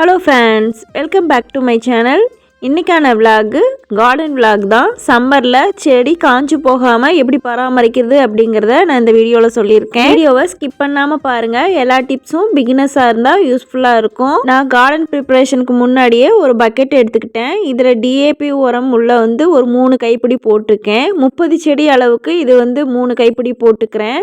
hello friends welcome back to my channel இன்றைக்கான vlog garden vlog தான். சம்மரில் செடி காஞ்சு போகாமல் எப்படி பராமரிக்கிறது அப்படிங்கிறத நான் இந்த வீடியோவில் சொல்லியிருக்கேன். வீடியோவை ஸ்கிப் பண்ணாமல் பாருங்கள் எல்லா டிப்ஸும் பிகினஸாக இருந்தால் யூஸ்ஃபுல்லாக இருக்கும். நான் கார்டன் ப்ரிப்பரேஷனுக்கு முன்னாடியே ஒரு பக்கெட் எடுத்துக்கிட்டேன். இதில் டிஏபி உரம் உள்ள வந்து ஒரு மூணு கைப்பிடி போட்டிருக்கேன். முப்பது செடி அளவுக்கு இது வந்து மூணு கைப்பிடி போட்டுக்கிறேன்.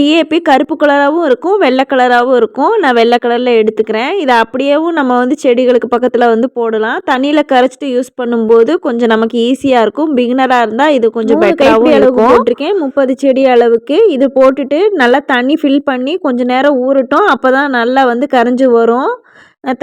டிஏபி கருப்பு கலராகவும் இருக்கும் வெள்ளை கலராகவும் இருக்கும். நான் வெள்ளை கலரில் எடுத்துக்கிறேன். இதை அப்படியேவும் நம்ம வந்து செடிகளுக்கு பக்கத்தில் வந்து போடலாம். தண்ணியில் கரைச்சி கரைச்சிட்டு யூஸ் பண்ணும்போது கொஞ்சம் நமக்கு ஈஸியாக இருக்கும். பிகினராக இருந்தால் இது கொஞ்சம் பெட்டராகவும் இருக்கும். போட்டிருக்கேன். முப்பது செடி அளவுக்கு இது போட்டுட்டு நல்லா தண்ணி ஃபில் பண்ணி கொஞ்சம் நேரம் ஊறட்டும். அப்போ தான் நல்லா வந்து கரைஞ்சி வரும்.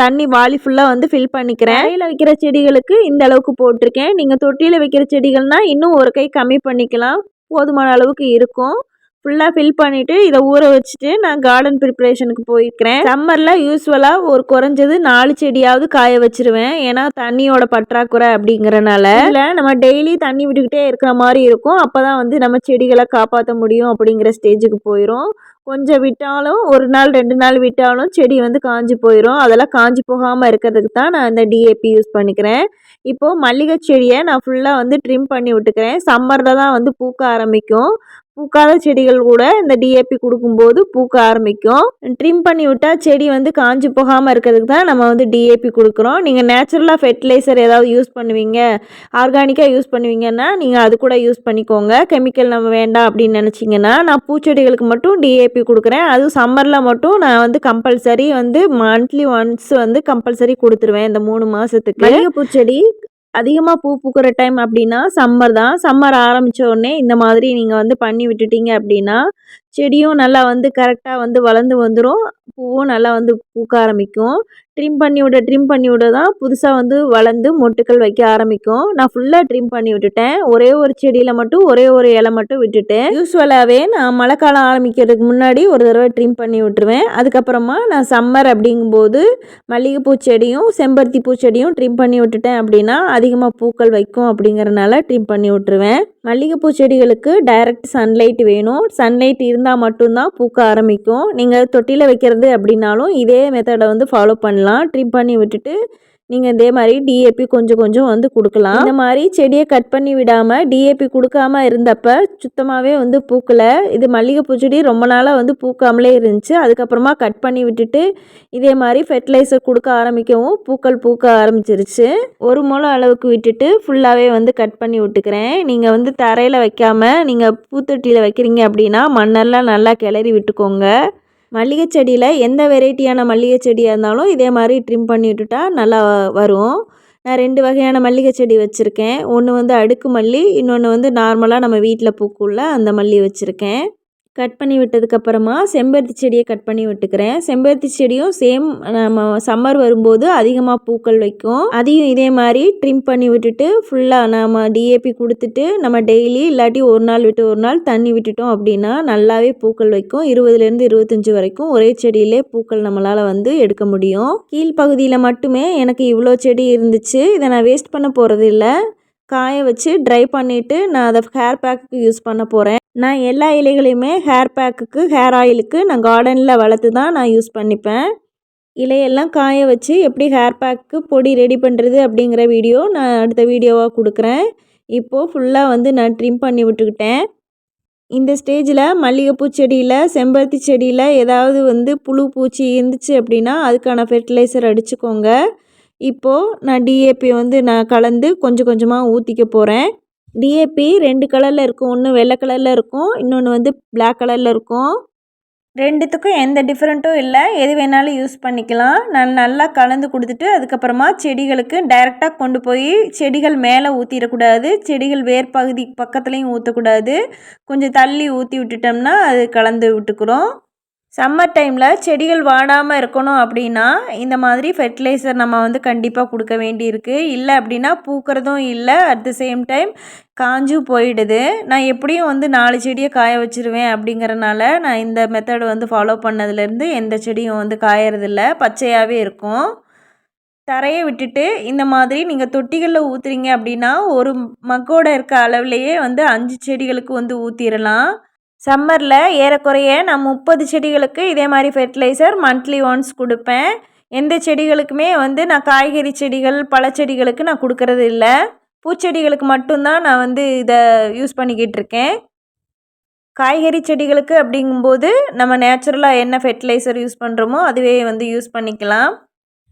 தண்ணி வாளி ஃபுல்லாக வந்து ஃபில் பண்ணிக்கிறேன். தரையில் வைக்கிற செடிகளுக்கு இந்த அளவுக்கு போட்டிருக்கேன். நீங்கள் தொட்டியில் வைக்கிற செடிகள்னால் இன்னும் ஒரு கை கம்மி பண்ணிக்கலாம். போதுமான அளவுக்கு இருக்கும். ஃபுல்லாக ஃபில் பண்ணிவிட்டு இதை ஊற வச்சுட்டு நான் கார்டன் ப்ரிப்ரேஷனுக்கு போயிருக்கிறேன் சம்மரில் யூஸ்வலாக ஒரு குறைஞ்சது நாலு செடியாவது காய வச்சிருவேன். ஏன்னா தண்ணியோட பற்றாக்குறை அப்படிங்கிறனால. இல்லை நம்ம டெய்லி தண்ணி விட்டுக்கிட்டே இருக்கிற மாதிரி இருக்கும். அப்போ தான் வந்து நம்ம செடிகளை காப்பாற்ற முடியும் அப்படிங்கிற ஸ்டேஜுக்கு போயிடும் கொஞ்சம் விட்டாலும் ஒரு நாள் ரெண்டு நாள் விட்டாலும் செடி வந்து காஞ்சி போயிடும் அதெல்லாம் காஞ்சி போகாமல் இருக்கிறதுக்கு தான் நான் இந்த டிஏபி யூஸ் பண்ணிக்கிறேன். இப்போது மல்லிகை செடியை நான் ஃபுல்லாக வந்து ட்ரிம் பண்ணி விட்டுக்கிறேன். சம்மரில் தான் வந்து பூக்க ஆரம்பிக்கும். பூக்காத செடிகள் கூட இந்த டிஏபி கொடுக்கும்போது பூக்க ஆரம்பிக்கும். ட்ரிம் பண்ணி விட்டால் செடி வந்து காஞ்சி போகாமல் இருக்கிறதுக்கு தான் நம்ம வந்து டிஏபி கொடுக்குறோம். நீங்கள் நேச்சுரலாக ஃபெர்டிலைசர் ஏதாவது யூஸ் பண்ணுவீங்க ஆர்கானிக்காக யூஸ் பண்ணுவீங்கன்னா நீங்கள் அது கூட யூஸ் பண்ணிக்கோங்க. கெமிக்கல் நம்ம வேண்டாம் அப்படின்னு நினச்சிங்கன்னா நான் பூச்செடிகளுக்கு மட்டும் டிஏபி கொடுக்குறேன். அதுவும் சம்மரில் மட்டும் நான் வந்து கம்பல்சரி வந்து மந்த்லி ஒன்ஸ் வந்து கம்பல்சரி கொடுத்துருவேன் இந்த மூணு மாதத்துக்கு பூச்செடி அதிகமாக பூ பூக்கிற டைம் அப்படின்னா சம்மர் தான். சம்மர் ஆரம்பித்த உடனே இந்த மாதிரி நீங்கள் வந்து பண்ணி விட்டுட்டீங்க அப்படின்னா செடியும் நல்லா வந்து கரெக்டாக வந்து வளர்ந்து வந்துடும் பூவும் நல்லா வந்து பூக்க ஆரம்பிக்கும். ட்ரிம் பண்ணி விட ட்ரிம் பண்ணி விட தான் புதுசாக வந்து வளர்ந்து மொட்டுக்கள் வைக்க ஆரம்பிக்கும். நான் ஃபுல்லாக ட்ரிம் பண்ணி விட்டுட்டேன். ஒரே ஒரு செடியில் மட்டும் ஒரே ஒரு இலை மட்டும் விட்டுட்டேன். யூஸ்வலாகவே நான் மழை காலம் ஆரம்பிக்கிறதுக்கு முன்னாடி ஒரு தடவை ட்ரிம் பண்ணி விட்டுருவேன். அதுக்கப்புறமா நான் சம்மர் அப்படிங்கும்போது மல்லிகைப்பூ செடியும் செம்பருத்தி பூச்செடியும் ட்ரிம் பண்ணி விட்டுட்டேன் அப்படின்னா அதிகமாக பூக்கள் வைக்கும் அப்படிங்கிறனால ட்ரிம் பண்ணி விட்டுருவேன். மல்லிகைப்பூ செடிகளுக்கு டைரக்ட் சன்லைட் வேணும். சன்லைட் இருந்தால் மட்டும்தான் பூக்க ஆரம்பிக்கும். நீங்கள் தொட்டியில் வைக்கிறது அப்படின்னாலும் இதே மெத்தடை வந்து ஃபாலோ பண்ணலாம். ட்ரிம் பண்ணி விட்டுட்டு நீங்கள் இதே மாதிரி டிஏபி கொஞ்சம் கொஞ்சம் வந்து கொடுக்கலாம். இந்த மாதிரி செடியை கட் பண்ணி விடாமல் டிஏபி கொடுக்காம இருந்தப்ப சுத்தமாகவே வந்து பூக்கலை. இது மல்லிகைப்பூ செடி ரொம்ப நாளாக வந்து பூக்காமலே இருந்துச்சு. அதுக்கப்புறமா கட் பண்ணி விட்டுட்டு இதே மாதிரி ஃபெர்டிலைசர் கொடுக்க ஆரம்பிக்கவும் பூக்கள் பூக்க ஆரம்பிச்சிருச்சு. ஒரு முளம் அளவுக்கு விட்டுட்டு ஃபுல்லாகவே வந்து கட் பண்ணி விட்டுக்கிறேன். நீங்கள் வந்து தரையில் வைக்காமல் நீங்கள் பூத்தொட்டியில் வைக்கிறீங்க அப்படின்னா மண்ணெல்லாம் நல்லா கிளறி விட்டுக்கோங்க. மல்லிகை செடியில் எந்த வெரைட்டியான மல்லிகை செடியாக இருந்தாலும் இதே மாதிரி ட்ரிம் பண்ணி விட்டுட்டா நல்லா வரும். நான் ரெண்டு வகையான மல்லிகை செடி வச்சுருக்கேன். ஒன்று வந்து அடுக்கு மல்லி இன்னொன்று வந்து நார்மலாக நம்ம வீட்டில் பூக்குள்ள அந்த மல்லி வச்சுருக்கேன். கட் பண்ணி விட்டதுக்கப்புறமா செம்பருத்தி செடியை கட் பண்ணி விட்டுக்கிறேன். செம்பருத்தி செடியும் சேம் நம்ம சம்மர் வரும்போது அதிகமாக பூக்கள் வைக்கும். அதையும் இதே மாதிரி ட்ரிம் பண்ணி விட்டுட்டு ஃபுல்லாக நம்ம டிஏபி கொடுத்துட்டு நம்ம டெய்லி இல்லாட்டி ஒரு நாள் விட்டு ஒரு நாள் தண்ணி விட்டுட்டோம் அப்படின்னா நல்லாவே பூக்கள் வைக்கும். இருபதுலேருந்து இருபத்தஞ்சி வரைக்கும் ஒரே செடியிலே பூக்கள் நம்மளால் வந்து எடுக்க முடியும். கீழ்ப்பகுதியில் மட்டுமே எனக்கு இவ்வளோ செடி இருந்துச்சு. இதை நான் வேஸ்ட் பண்ண போகிறது இல்லை காய வச்சு ட்ரை பண்ணிவிட்டு நான் அதை ஹேர் பேக்குக்கு யூஸ் பண்ண போகிறேன் நான் எல்லா இலைகளையுமே ஹேர் பேக்குக்கு ஹேர் ஆயிலுக்கு நான் கார்டனில் வளர்த்து தான் நான் யூஸ் பண்ணிப்பேன். இலையெல்லாம் காய வச்சு எப்படி ஹேர் பேக்கு பொடி ரெடி பண்ணுறது அப்படிங்கிற வீடியோ நான் அடுத்த வீடியோவாக கொடுக்குறேன். இப்போது ஃபுல்லாக வந்து நான் ட்ரிம் பண்ணி விட்டுக்கிட்டேன். இந்த ஸ்டேஜில் மல்லிகைப்பூ செடியில் செம்பருத்தி செடியில் ஏதாவது வந்து புழு பூச்சி இருந்துச்சு அப்படின்னா அதுக்கான ஃபெர்டிலைசர் அடிச்சுக்கோங்க. இப்போது நான் டிஏபி வந்து நான் கலந்து கொஞ்சம் கொஞ்சமாக ஊற்றிக்க போகிறேன் டிஏபி ரெண்டு கலரில் இருக்கும். ஒன்று வெள்ளை கலரில் இருக்கும். இன்னொன்று வந்து பிளாக் கலரில் இருக்கும். ரெண்டுத்துக்கும் எந்த டிஃப்ரெண்ட்டும் இல்லை. எது வேணாலும் யூஸ் பண்ணிக்கலாம். நான் நல்லா கலந்து கொடுத்துட்டு அதுக்கப்புறமா செடிகளுக்கு டைரெக்டாக கொண்டு போய் செடிகள் மேலே ஊற்றிடக்கூடாது செடிகள் வேர் பகுதி பக்கத்துலேயும் ஊற்றக்கூடாது கொஞ்சம் தள்ளி ஊற்றி விட்டுட்டோம்னா அது கலந்து விட்டுக்கிறோம். சம்மர் டைமில் செடிகள் வாடாமல் இருக்கணும் அப்படின்னா இந்த மாதிரி ஃபெர்டிலைசர் நம்ம வந்து கண்டிப்பாக கொடுக்க வேண்டியிருக்கு. இல்லை அப்படின்னா பூக்கிறதும் இல்லை. அட் த சேம் டைம் காஞ்சும் போயிடுது. நான் எப்படியும் வந்து நாலு செடியை காய வச்சுருவேன் அப்படிங்கிறனால நான் இந்த மெத்தடு வந்து ஃபாலோ பண்ணதுலேருந்து எந்த செடியும் வந்து காயறதில்ல. பச்சையாகவே இருக்கும். தரையை விட்டுட்டு இந்த மாதிரி நீங்கள் தொட்டிகளில் ஊற்றுறீங்க அப்படின்னா ஒரு மக்கோட இருக்க அளவுலேயே வந்து அஞ்சு செடிகளுக்கு வந்து ஊற்றிடலாம் சம்மரில் ஏறக்குறைய நான் முப்பது செடிகளுக்கு இதே மாதிரி ஃபெர்டிலைசர் மந்த்லி ஒன்ஸ் கொடுப்பேன். எந்த செடிகளுக்குமே வந்து நான் காய்கறி செடிகள் பழச்செடிகளுக்கு நான் கொடுக்கறது இல்லை. பூச்செடிகளுக்கு மட்டும்தான் நான் வந்து இதை யூஸ் பண்ணிக்கிட்டு இருக்கேன். காய்கறி செடிகளுக்கு அப்படிங்கும்போது நம்ம நேச்சுரலாக என்ன ஃபெர்டிலைசர் யூஸ் பண்ணுறோமோ அதுவே வந்து யூஸ் பண்ணிக்கலாம்.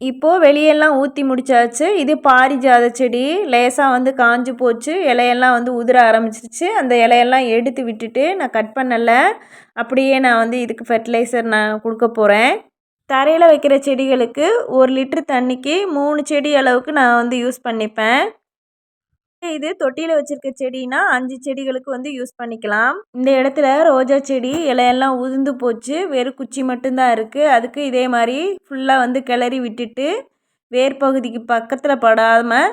இப்போது வெளியெல்லாம் ஊற்றி முடிச்சாச்சு. இது பாரிஜாத செடி. லேசாக வந்து காஞ்சு போச்சு. இலையெல்லாம் வந்து உதிர ஆரம்பிச்சிருச்சு. அந்த இலையெல்லாம் எடுத்து விட்டுட்டு நான் கட் பண்ணலை. அப்படியே நான் வந்து இதுக்கு ஃபெர்டிலைசர் நான் கொடுக்க போகிறேன் தரையில் வைக்கிற செடிகளுக்கு ஒரு லிட்ரு தண்ணிக்கு மூணு செடி அளவுக்கு நான் வந்து யூஸ் பண்ணிப்பேன். இது தொட்டியில் வச்சுருக்க செடினா அஞ்சு செடிகளுக்கு வந்து யூஸ் பண்ணிக்கலாம். இந்த இடத்துல ரோஜா செடி இலையெல்லாம் உதிர்ந்து போச்சு. வெறும் குச்சி மட்டும்தான் இருக்குது அதுக்கு இதே மாதிரி ஃபுல்லாக வந்து கிளறி விட்டுட்டு வேர் பகுதிக்கு பக்கத்தில் படாமல்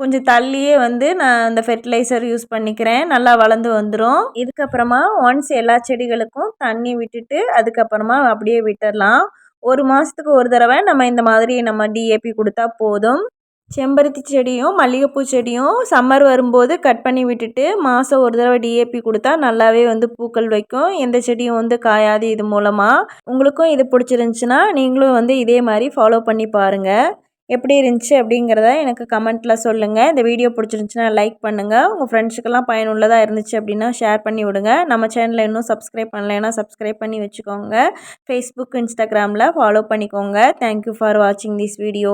கொஞ்சம் தள்ளியே வந்து நான் அந்த ஃபெர்டிலைசர் யூஸ் பண்ணிக்கிறேன். நல்லா வளர்ந்து வந்துடும் இதுக்கப்புறமா ஒன்ஸ் எல்லா செடிகளுக்கும் தண்ணி விட்டுட்டு அதுக்கப்புறமா அப்படியே விட்டுடலாம் ஒரு மாதத்துக்கு ஒரு தடவை நம்ம இந்த மாதிரி நம்ம டிஏபி கொடுத்தா போதும். செம்பருத்தி செடியும் மல்லிகைப்பூ செடியும் சம்மர் வரும்போது கட் பண்ணி விட்டுட்டு மாதம் ஒரு தடவை டிஏபி கொடுத்தா நல்லாவே வந்து பூக்கள் வைக்கும். எந்த செடியும் வந்து காயாது இது மூலமாக உங்களுக்கும் இது பிடிச்சிருந்துச்சின்னா நீங்களும் வந்து இதே மாதிரி ஃபாலோ பண்ணி பாருங்கள் எப்படி இருந்துச்சு அப்படிங்கிறத எனக்கு கமெண்ட்டில் சொல்லுங்கள் இந்த வீடியோ பிடிச்சிருந்துச்சின்னா லைக் பண்ணுங்கள் உங்கள் ஃப்ரெண்ட்ஸுக்கெல்லாம் பயனுள்ளதாக இருந்துச்சு அப்படின்னா ஷேர் பண்ணி விடுங்க. நம்ம சேனலில் இன்னும் சப்ஸ்கிரைப் பண்ணலைன்னா சப்ஸ்கிரைப் பண்ணி வச்சுக்கோங்க. ஃபேஸ்புக் இன்ஸ்டாகிராமில் ஃபாலோ பண்ணிக்கோங்க. தேங்க்யூ ஃபார் வாட்சிங் திஸ் வீடியோ